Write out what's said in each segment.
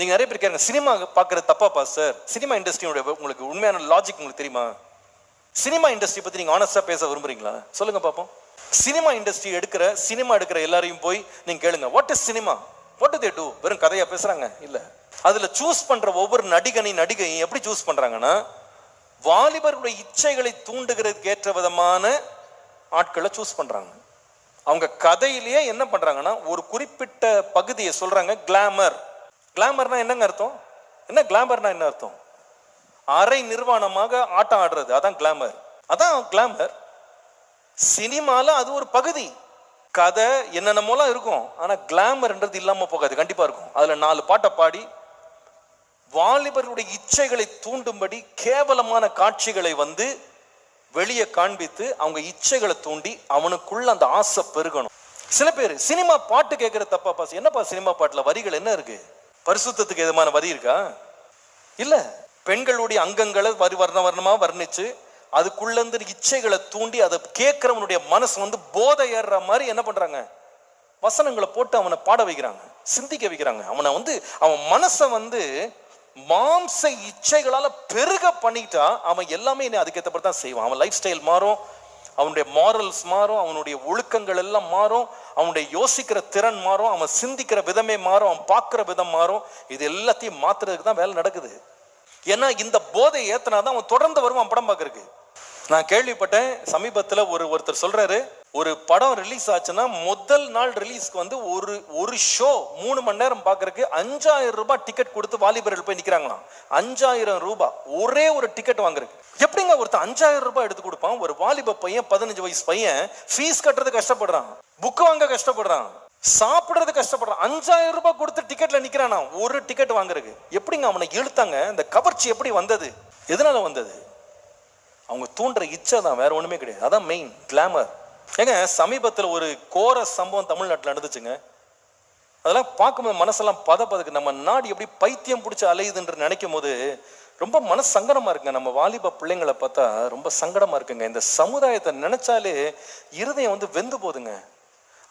நீங்க நிறைய பேர் கேட்குங்க சினிமா பார்க்குறது தப்பாப்பா சார் சினிமா இண்டஸ்ட்ரியோட உங்களுக்கு உண்மையான லாஜிக் உங்களுக்கு தெரியுமா? சினிமா இண்டஸ்ட்ரி பத்தி நீங்க ஆனஸ்டா பேச விரும்புறீங்களா? சொல்லுங்க பாப்போம். சினிமா இண்டஸ்ட்ரி எடுக்கிற சினிமா எடுக்கிற எல்லாரையும் போய் நீங்க கேளுங்க. What is cinema what they do வெறும் கதையா பேசுறாங்க? இல்ல. அதுல சூஸ் பண்ற ஒவ்வொரு நடிகனையும் நடிகையும் எப்படி சூஸ் பண்றாங்கன்னா வாலிபர்களுடைய இச்சைகளை தூண்டுகிறதுக்கு ஏற்ற விதமான ஆட்களை சூஸ் பண்றாங்க. அவங்க கதையிலேயே என்ன பண்றாங்கன்னா ஒரு குறிப்பிட்ட பகுதியை சொல்றாங்க கிளாமர் கிளாமர்னா என்னங்க அர்த்தம்? என்ன கிளாமர்னா என்ன அர்த்தம்? அரை நிர்வாணமாக ஆட்டம் ஆடுறது அதான் கிளாமர் அதான் கிளாமர் சினிமால அது ஒரு பகுதி. கதை என்னென்னமோலாம் இருக்கும் ஆனால் கிளாமர்ன்றது இல்லாமல் போகாது கண்டிப்பாக இருக்கும். அதில் நாலு பாட்டை பாடி வாலிபருடைய இச்சைகளை தூண்டும்படி கேவலமான காட்சிகளை வந்து வெளியே காண்பித்து அவங்க இச்சைகளை தூண்டி அவனுக்குள்ள அந்த ஆசை பெருகணும். சில பேர் சினிமா பாட்டு கேட்குற தப்பா பாசி. என்னப்பா சினிமா பாட்டில் வரிகள் என்ன இருக்குது பரிசுத்தத்துக்கு எதுமான வரி இருக்கா? இல்லை. பெண்களுடைய அங்கங்களை வரி வர்ண வர்ணமாக வர்ணிச்சு அதுக்குள்ளேருந்து இச்சைகளை தூண்டி அதை கேட்குறவனுடைய மனசு வந்து போதை ஏறுற மாதிரி என்ன பண்ணுறாங்க வசனங்களை போட்டு அவனை பாட வைக்கிறாங்க சிந்திக்க வைக்கிறாங்க. அவனை வந்து அவன் மனசை வந்து மாம்ச இச்சைகளால் பெருக பண்ணிட்டா அவன் எல்லாமே இனி அதுக்கேற்றப்படி தான் செய்வான். அவன் லைஃப் ஸ்டைல் மாறும் அவனுடைய மாரல்ஸ் மாறும் அவனுடைய ஒழுக்கங்கள் எல்லாம் மாறும் அவனுடைய யோசிக்கிற திறன் மாறும் அவன் சிந்திக்கிற விதமே மாறும் அவன் பார்க்குற விதம் மாறும். இது எல்லாத்தையும் மாத்துறதுக்கு தான் வேலை நடக்குது. ஏன்னா இந்த போதை ஏத்தனாதான் அவன் தொடர்ந்து வருவான் படம் பார்க்கறதுக்கு. நான் கேள்விப்பட்டேன் சமீபத்தில் ஒரு ஒருத்தர் சொல்றாரு ஒரு படம் ரிலீஸ் ஆச்சுன்னா முதல் நாள் ரிலீஸ்க்கு வந்து ஒரு ஒரு ஷோ மூணு மணி நேரம் பார்க்கறதுக்கு அஞ்சாயிரம் ரூபாய் டிக்கெட் கொடுத்து வாலிபர்கள் போய் நிற்கிறாங்களாம் அஞ்சாயிரம் ரூபாய் ஒரே ஒரு டிக்கெட் வாங்குறதுக்கு. எப்படிங்க ஒருத்தர் அஞ்சாயிரம் ரூபாய் எடுத்து கொடுப்பான்? ஒரு வாலிப பையன் பதினஞ்சு வயசு பையன் ஃபீஸ் கட்டுறது கஷ்டப்படுறான். புக் வாங்க கஷ்டப்படுறான். சாப்பிடுறது கஷ்டப்படுறான். அஞ்சாயிரம் ரூபாய் கொடுத்து டிக்கெட்ல நிக்கிறானா? ஒரு டிக்கெட் வாங்குறதுக்கு. எப்படிங்க அவனை இழுத்தாங்க? இந்த கவர்ச்சி எப்படி வந்தது? எதனால வந்தது? அவங்க தூண்டுற இச்சை தான் வேற ஒண்ணுமே கிடையாது. அதான் மெயின் கிளாமர் ஏங்க சமீபத்தில் ஒரு கோர சம்பவம் தமிழ்நாட்டில் நடந்துச்சுங்க. அதெல்லாம் பார்க்கும்போது மனசெல்லாம் பத பதக்கு நம்ம நாடு எப்படி பைத்தியம் பிடிச்சி அலையுதுன்ற நினைக்கும் போது ரொம்ப மனசு சங்கடமாக இருக்குங்க. நம்ம வாலிப பிள்ளைங்களை பார்த்தா ரொம்ப சங்கடமாக இருக்குங்க. இந்த சமுதாயத்தை நினைச்சாலே இருதயம் வந்து வெந்து போகுதுங்க.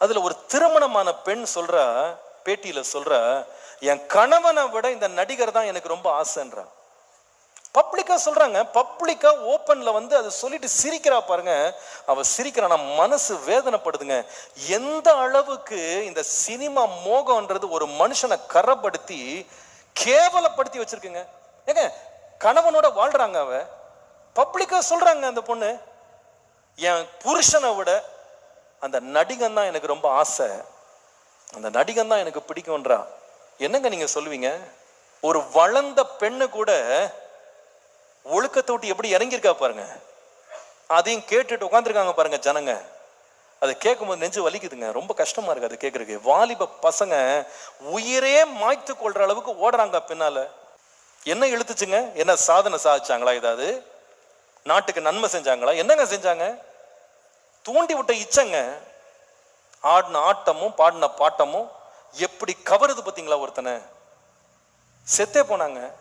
அதில் ஒரு திருமணமான பெண் சொல்கிறா பேட்டியில் சொல்கிறா என் கணவனை விட இந்த நடிகர் தான் எனக்கு ரொம்ப ஆசைன்றா. பப்ளிக்காக சொல்கிறாங்க பப்ளிக்கா ஓப்பனில் வந்து அதை சொல்லிட்டு சிரிக்கிறா பாருங்க. அவள் சிரிக்கிறானா மனசு வேதனைப்படுதுங்க. எந்த அளவுக்கு இந்த சினிமா மோகம்ன்றது ஒரு மனுஷனை கரப்படுத்தி கேவலப்படுத்தி வச்சிருக்குங்க. ஏங்க கணவனோட வாழ்கிறாங்க அவ. பப்ளிக்கா சொல்கிறாங்க அந்த பொண்ணு என் புருஷனை விட அந்த நடிகன் தான் எனக்கு ரொம்ப ஆசை. அந்த நடிகன் தான் எனக்கு பிடிக்கும்ன்றா. என்னங்க நீங்கள் சொல்லுவீங்க? ஒரு வளர்ந்த பெண்ணு கூட ஒழுக்கத்தோட்டி எப்படி இறங்கியிருக்கா பாருங்க. அதையும் கேட்டுட்டு உட்காந்துருக்காங்க பாருங்க ஜனங்க. அதை கேட்கும்போது நெஞ்சு வலிக்குதுங்க. ரொம்ப கஷ்டமா இருக்கு அது கேட்கறதுக்கு. வாலிப பசங்க உயிரே மாய்த்து கொள்ற அளவுக்கு ஓடுறாங்க பின்னால. என்ன இழுத்துச்சுங்க? என்ன சாதனை சாதிச்சாங்களா ஏதாவது? நாட்டுக்கு நன்மை செஞ்சாங்களா? என்னங்க செஞ்சாங்க? தூண்டி விட்ட இச்சங்க. ஆடின ஆட்டமும் பாடின பாட்டமும் எப்படி கவருது பார்த்தீங்களா ஒருத்தனை? செத்தே போனாங்க.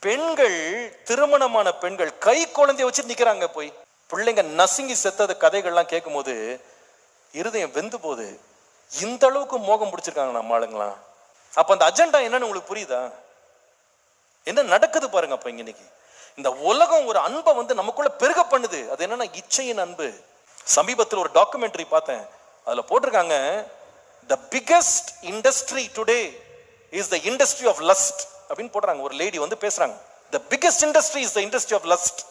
பெண்கள் திருமணமான பெண்கள் கை குழந்தைய வச்சு நிக்கிறாங்க போய். பிள்ளைங்க நசுங்கி செத்தது கதைகள்லாம் கேட்கும்போது இருதயம் வெந்து போது இந்த அளவுக்கு மோகம் பிடிச்சிருக்காங்க நம்ம ஆளுங்களாம். அப்ப அந்த அஜெண்டா என்னன்னு உங்களுக்கு புரியுதா? என்ன நடக்குது பாருங்க அப்ப இங்க இன்னைக்கு. இந்த உலகம் ஒரு அன்பை வந்து நமக்குள்ள பெருக பண்ணுது. அது என்னன்னா இச்சையின் அன்பு. சமீபத்தில் ஒரு டாக்குமெண்ட்ரி பார்த்தேன். அதுல போட்டிருக்காங்க the biggest industry today is the industry of lust அப்படின்னு போடுறாங்க. ஒரு லேடி வந்து பேசுறாங்க. The biggest industry is the industry of lust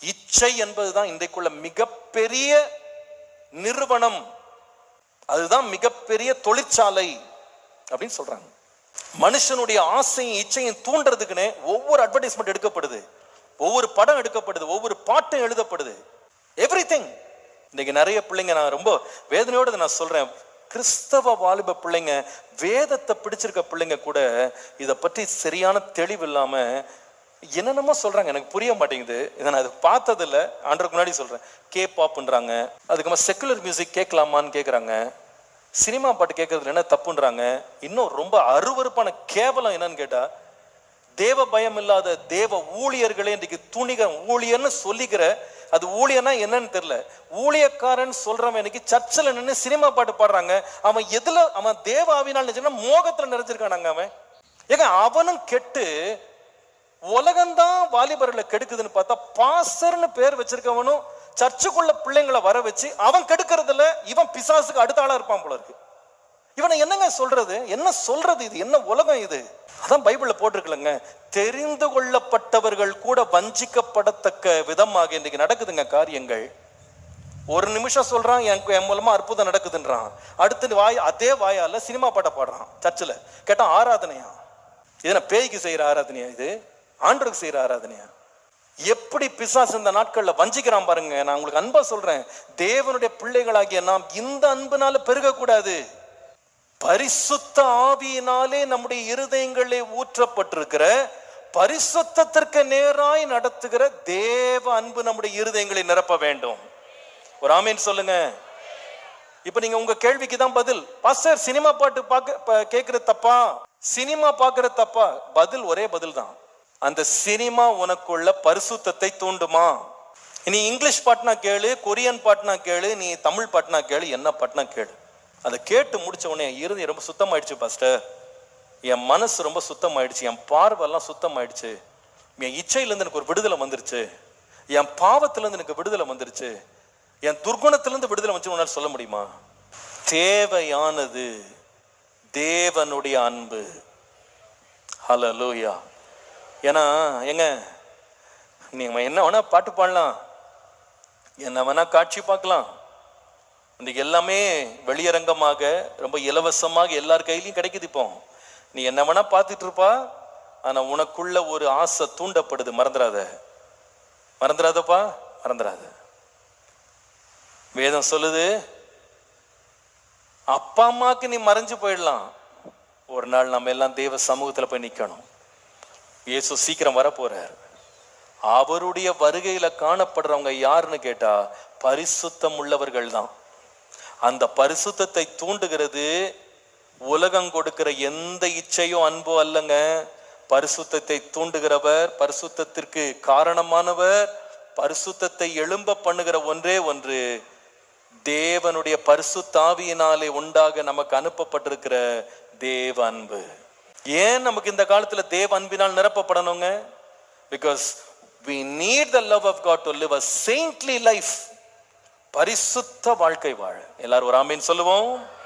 இச்சை என்பதுதான் இன்றைக்குள்ள மிகப்பெரிய நிறுவனம். அதுதான் மிகப்பெரிய தொழிற்சாலை அப்படின்னு சொல்றாங்க. மனுஷனுடைய ஆசையும் இச்சையும் தூண்டுறதுக்குன்னு ஒவ்வொரு அட்வர்டைஸ்மெண்ட் எடுக்கப்படுது. ஒவ்வொரு படம் எடுக்கப்படுது. ஒவ்வொரு பாட்டும் எழுதப்படுது. எவ்ரி திங் இன்னைக்கு நிறைய பிள்ளைங்க நான் ரொம்ப வேதனையோடு நான் சொல்றேன். கிறிஸ்தவ வாலிப பிள்ளைங்க வேதத்தை பிடிச்சிருக்க பிள்ளைங்க கூட இதை பற்றி சரியான தெளிவு இல்லாம என்னென்னமோ சொல்றாங்க. எனக்கு புரிய மாட்டேங்குது. இதை நான் இது பார்த்ததில்ல. ஆண்டருக்கு முன்னாடி சொல்றேன். கே பாப்புன்றாங்க அதுக்கப்புறம் செக்குலர் மியூசிக் கேட்கலாமான்னு கேட்குறாங்க சினிமா பாட்டு கேட்கறதுல என்ன தப்புன்றாங்க? இன்னும் ரொம்ப அருவருப்பான கேவலம் என்னன்னு கேட்டா தேவ பயம் இல்லாத தேவ ஊழியர்களே இன்றைக்கு துணிக ஊழியர்னு சொல்லிக்கிற அது ஊழியனா என்னன்னு தெரியல. ஊழியக்காரன் சொல்றவன் இன்னைக்கு சர்ச்சில் நின்று சினிமா பாட்டு பாடுறாங்க. அவன் எதுல அவன் தேவ ஆவினால் நினைச்சுன்னா மோகத்துல நிறைஞ்சிருக்கானாங்க அவன். ஏங்க அவனும் கெட்டு உலகம்தான் வாலிபர்களை கெடுக்குதுன்னு பார்த்தா பாசர்னு பேர் வச்சிருக்கவனும் சர்ச்சுக்குள்ள பிள்ளைங்களை வர வச்சு அவன் கெடுக்கிறதுல இவன் பிசாசுக்கு அடுத்த ஆளா இருப்பான் போல இருக்கு. இவனை என்னங்க சொல்றது? என்ன சொல்றது இது? என்ன உலகம் இது? அதான் பைபிள்ல போட்டிருக்கலங்க. தெரிந்து கொள்ளப்பட்டவர்கள் கூட வஞ்சிக்கப்படத்தக்க விதமாக இன்னைக்கு நடக்குதுங்க காரியங்கள். ஒரு நிமிஷம் சொல்றான் எனக்கு என் மூலமா அற்புதம் நடக்குதுன்றான். அடுத்து வாய் அதே வாயால சினிமா பாட்டை பாடுறான் சர்ச்சில். கேட்டா ஆராதனையா? இது பேய்க்கு செய்யற ஆராதனையா இது? ஆண்டருக்கு செய்யற ஆராதனையா? எப்படி பிசாசு இந்த நாட்கள்ல வஞ்சிக்கிறான் பாருங்க. நான் உங்களுக்கு அன்பா சொல்றேன். தேவனுடைய பிள்ளைகளாகிய நாம் இந்த அன்புனால பெருகக்கூடாது. பரிசுத்த ஆவியினாலே நம்முடைய இருதயங்களே ஊற்றப்பட்டிருக்கிற பரிசுத்தத்திற்கு நேராய் நடத்துகிற தேவ அன்பு நம்முடைய இருதயங்களை நிரப்ப வேண்டும். ஒரு ஆமீன் சொல்லுங்க. இப்ப நீங்க உங்க கேள்விக்கு தான் பதில். பாஸ்டர் சினிமா பாட்டு பார்க்க கேட்கறது தப்பா? சினிமா பார்க்கறது தப்பா? பதில் ஒரே பதில் தான். அந்த சினிமா உனக்குள்ள பரிசுத்தத்தை தூண்டுமா? நீ இங்கிலீஷ் பாட்டுனா கேளு கொரியன் பாட்டுனா கேளு நீ தமிழ் பாட்டுனா கேளு என்ன பாட்டுனா கேளு. அதை கேட்டு முடிச்ச உடனே என் இறுதி ரொம்ப சுத்தமாயிடுச்சு பாஸ்டர் என் மனசு ரொம்ப சுத்தமாயிடுச்சு என் பார்வைலாம் சுத்தமாயிடுச்சு. என் இச்சையிலேருந்து எனக்கு ஒரு விடுதலை வந்துருச்சு. என் பாவத்திலேருந்து எனக்கு விடுதலை வந்துருச்சு. என் துர்குணத்திலேருந்து விடுதலை வந்து உன்னால் சொல்ல முடியுமா? தேவையானது தேவனுடைய அன்பு. ஹலோ லூயா ஏன்னா எங்க நீங்க என்ன வேணா பாட்டு பாடலாம். என்ன வேணா காட்சி பார்க்கலாம். இந்த எல்லாமே வெளியரங்கமாக ரொம்ப இலவசமாக எல்லார் கையிலையும் கிடைக்குது இப்போ. நீ என்ன வேணா பார்த்துட்டு இருப்பா ஆனா உனக்குள்ள ஒரு ஆசை தூண்டப்படுது மறந்துடாத மறந்துடாதப்பா மறந்துடாத வேதம் சொல்லுது அப்பா அம்மாக்கு நீ மறைஞ்சு போயிடலாம். ஒரு நாள் நம்ம எல்லாம் தேவ சமூகத்தில் போய் நிற்கணும் இயேசு சீக்கிரம் வரப்போறார். அவருடைய வருகையில காணப்படுறவங்க யாருன்னு கேட்டா பரிசுத்தம் உள்ளவர்கள் தான் அந்த பரிசுத்தத்தை தூண்டுகிறது. உலகம் கொடுக்கிற எந்த இச்சையோ அன்போ அல்லங்க. பரிசுத்தத்தை தூண்டுகிறவர் பரிசுத்தத்திற்கு காரணமானவர் பரிசுத்தத்தை எழும்ப பண்ணுகிற ஒன்றே ஒன்று. தேவனுடைய பரிசுத்தாவியினாலே உண்டாக நமக்கு அனுப்பப்பட்டிருக்கிற தேவ அன்பு. ஏன் நமக்கு இந்த காலத்துல தேவ அன்பினால் நிரப்பப்படணுங்க? Because we need the love of God to live a saintly life பரிசுத்த வாழ்க்கை வாழ. எல்லாரும் ஒரு ஆமீன் சொல்லுவோம்.